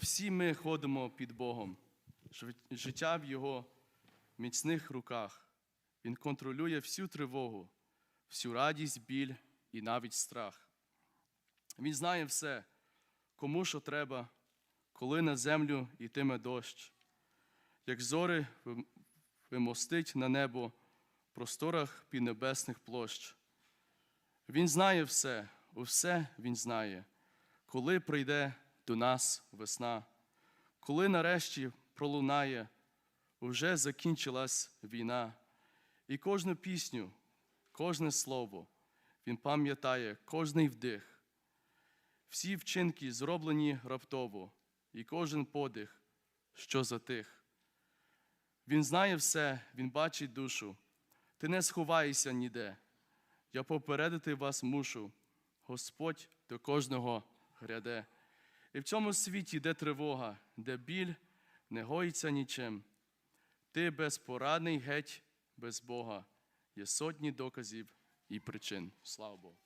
всі ми ходимо під Богом. Життя в Його міцних руках. Він контролює всю тривогу, всю радість, біль і навіть страх. Він знає все, кому що треба, коли на землю йтиме дощ, як зори вимостить на небо в просторах піднебесних площ. Він знає все, усе він знає, коли прийде до нас весна, коли нарешті пролунає, уже закінчилась війна, і кожну пісню, кожне слово він пам'ятає, кожний вдих. Всі вчинки зроблені раптово, і кожен подих, що затих. Він знає все, він бачить душу. Ти не сховаєшся ніде. Я попередити вас мушу. Господь до кожного гряде. І в цьому світі, де тривога, де біль не гоїться нічим. Ти безпорадний геть без Бога. Є сотні доказів і причин. Слава Богу.